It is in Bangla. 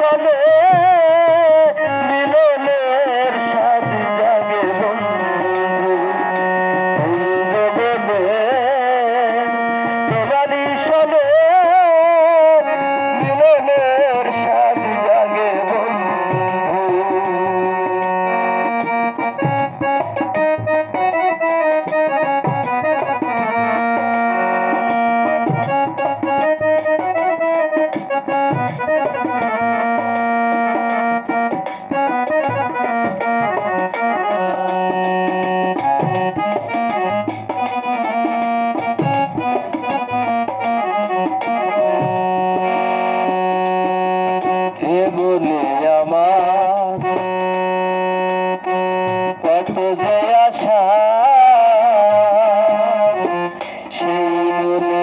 চলে বলে আমার। কত যে আশা সেই বলে